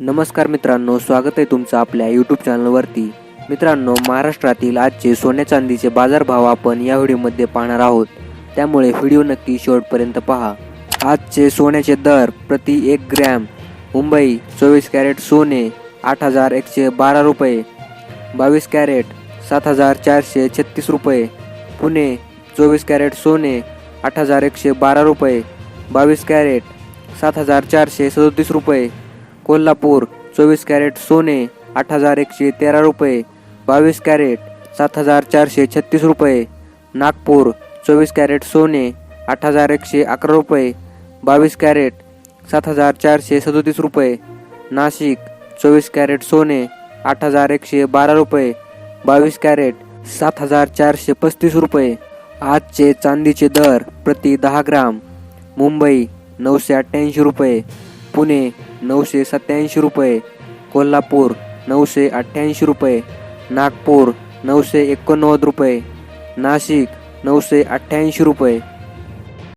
नमस्कार मित्रांनो स्वागत आहे तुमचं आपल्या यूट्यूब चॅनलवरती मित्रांनो महाराष्ट्रातील आजचे सोन्या चांदीचे बाजारभाव आपण या व्हिडिओमध्ये पाहणार आहोत. त्यामुळे व्हिडिओ नक्की शेवटपर्यंत पहा. आजचे सोन्याचे दर प्रति एक ग्रॅम मुंबई चोवीस कॅरेट सोने आठ हजार एकशे बारा रुपये बावीस कॅरेट सात हजार चारशे छत्तीस रुपये पुणे चोवीस कॅरेट सोने आठ हजार एकशे बारा रुपये बावीस कॅरेट सात हजार चारशे सदोतीस रुपये कोल्हापूर चोवीस कॅरेट सोने आठ हजार एकशे तेरा रुपये बावीस कॅरेट सात हजार चारशे छत्तीस रुपये नागपूर चोवीस कॅरेट सोने आठ हजार एकशे अकरा रुपये बावीस कॅरेट सात हजार चारशे सदोतीस रुपये नाशिक चोवीस कॅरेट सोने आठ हजार एकशे बारा रुपये बावीस कॅरेट सात हजार चारशे पस्तीस रुपये आजचे चांदीचे दर प्रति दहा ग्राम मुंबई नऊशे अठ्ठ्याऐंशी रुपये पुणे नऊशे सत्याऐंशी रुपये. कोल्हापूर नऊशे अठ्ठ्याऐंशी रुपये. नागपूर नऊशे एकोणनव्वद रुपये. नाशिक नऊशे अठ्ठ्याऐंशी रुपये.